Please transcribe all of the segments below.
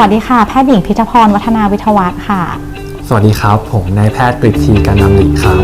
วัสดีค่ะ แพทย์หญิงพิทพรวัฒนาวิทยวัฒน์ค่ะ สวัสดีครับ ผมนายแพทย์กฤษทีการนำหลีครับ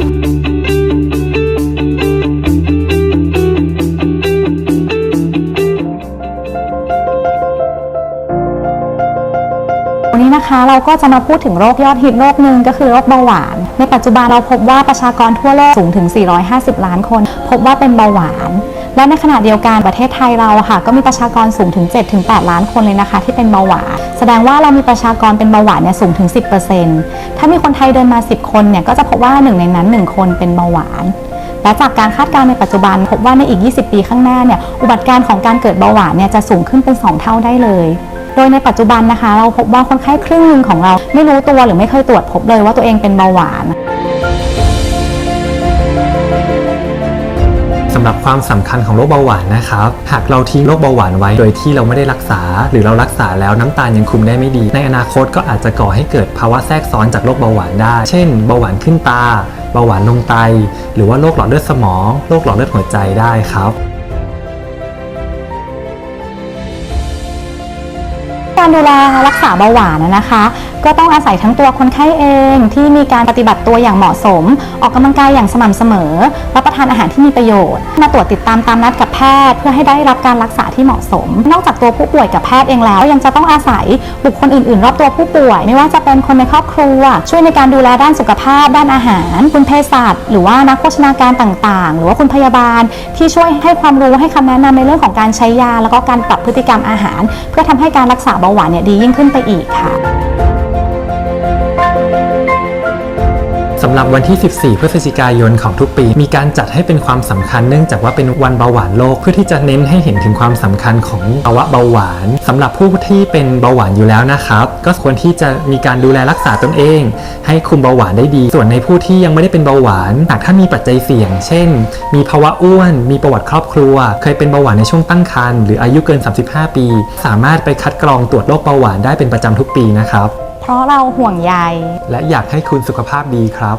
วันนี้นะคะเราก็จะมาพูดถึงโรคยอดฮิตโรคหนึ่งก็คือโรคเบาหวาน ในปัจจุบันเราพบว่าประชากรทั่วโลกสูงถึง 450 ล้านคน พบว่าเป็นเบาหวาน และในขณะเดียวกันประเทศไทยเราอะค่ะ ก็มีประชากรสูงถึง 7-8 ล้านคนเลยนะคะ ที่เป็นเบาหวาน แสดงว่าเรามีประชากรเป็นเบาหวานเนี่ยสูงถึง 10%ถ้ามีคนไทยเดินมา 10 คนเนี่ยก็จะพบว่าหนึ่งในนั้น 1 คนเป็นเบาหวาน และจากการคาดการณ์ในปัจจุบัน พบว่าในอีก 20 ปีข้างหน้าเนี่ยอุบัติการณ์ของการเกิดเบาหวานเนี่ยจะสูงขึ้นเป็น 2 เท่าได้เลยโดยในปัจจุบันนะคะ เราพบว่าคนไข้ครึ่งหนึ่งของเราไม่รู้ตัวหรือไม่เคยตรวจพบเลยว่าตัวเองเป็นเบาหวาน สำหรับความสำคัญของโรคเบาหวานนะครับ หากเราทิ้งโรคเบาหวานไว้ โดยที่เราไม่ได้รักษา หรือเรารักษาแล้วน้ำตาลยังคุมได้ไม่ดี ในอนาคตก็อาจจะก่อให้เกิดภาวะแทรกซ้อนจากโรคเบาหวานได้ เช่น เบาหวานขึ้นตา เบาหวานลงไต หรือว่าโรคหลอดเลือดสมอง โรคหลอดเลือดหัวใจได้ครับการดูแลรักษาเบาหวานนะนะคะ ก็ต้องอาศัยทั้งตัวคนไข้เองที่มีการปฏิบัติตัวอย่างเหมาะสม ออกกำลังกายอย่างสม่ำเสมอ รับประทานอาหารที่มีประโยชน์ มาตรวจติดตามตามนัดกับแพทย์ เพื่อให้ได้รับการรักษาที่เหมาะสม นอกจากตัวผู้ป่วยกับแพทย์เองแล้ว ยังจะต้องอาศัยบุคคลอื่นๆ รอบตัวผู้ป่วย ไม่ว่าจะเป็นคนในครอบครัว ช่วยในการดูแลด้านสุขภาพ ด้านอาหาร คุณเภสัชหรือว่านักโภชนาการต่างๆ หรือว่าคุณพยาบาล ที่ช่วยให้ความรู้ให้คำแนะนำในเรื่องของการใช้ยา แล้วก็การปรับพฤติกรรมอาหาร เพื่อทำให้การรักษาเบาหวานเนี่ยดียิ่งขึ้นไปอีกค่ะ สำหรับวันที่ 14 พฤศจิกายนของทุกปี มีการจัดให้เป็นความสำคัญเนื่องจากว่าเป็นวันเบาหวานโลก เพื่อที่จะเน้นให้เห็นถึงความสำคัญของภาวะเบาหวานสำหรับผู้ที่เป็นเบาหวานอยู่แล้วนะครับ ก็ควรที่จะมีการดูแลรักษาตนเอง ให้คุมเบาหวานได้ดี ส่วนในผู้ที่ยังไม่ได้เป็นเบาหวานหากท่านมีปัจจัยเสี่ยง เช่น มีภาวะอ้วน มีประวัติครอบครัว เคยเป็นเบาหวานในช่วงตั้งครรภ์หรืออายุเกิน 35 ปี สามารถไปคัดกรองตรวจโรคเบาหวานได้เป็นประจำทุกปีนะครับ เพราะเราห่วงใยและอยากให้คุณสุขภาพดีครับ